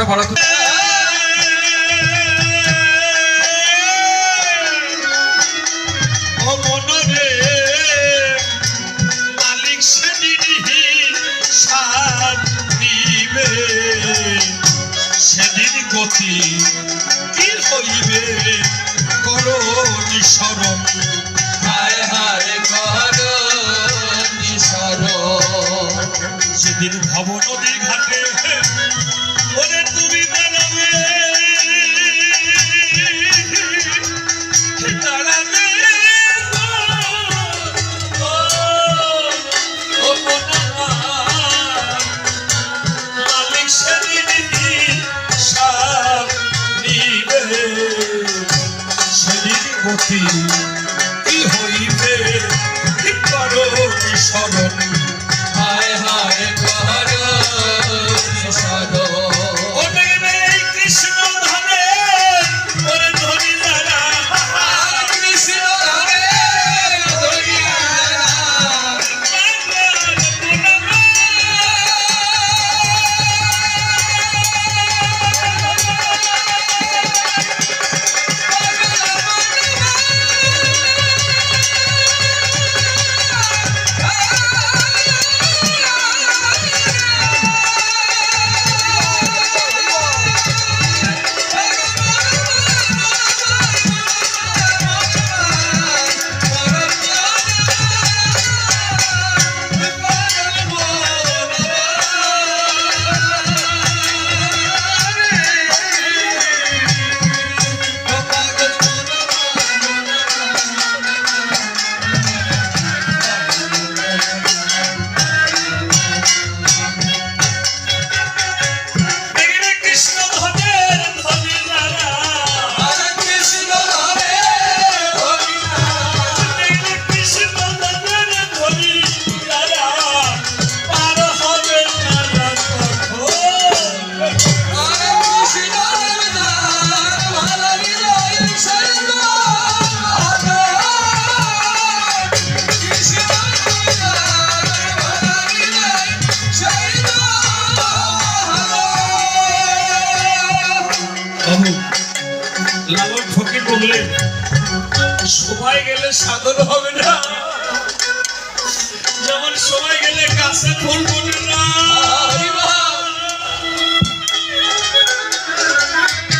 আমরা ভাড়া সেদিন গতি কি হইবে? করি নিঃসরণ সেদিন গতি কি হইবে? করো স্মরণ সময় গেলে হবে না। যেমন সময় গেলে ফুল না।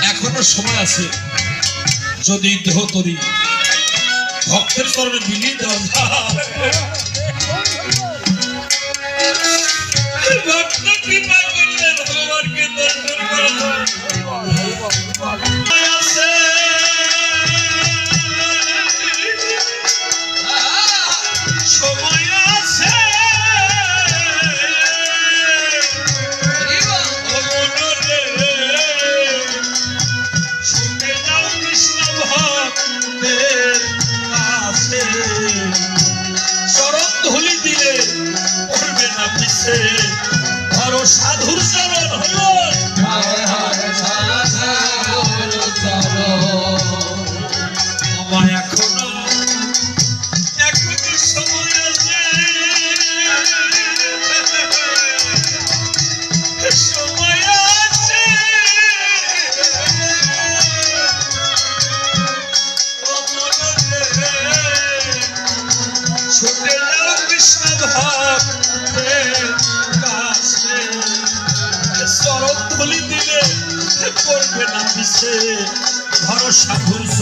এখনও সময় আছে। যদি দেহ তরি, ভক্তের চরণে বিলিয়ে দেওয়া সাধুর সেবা আছে ভরসা ভুলছে।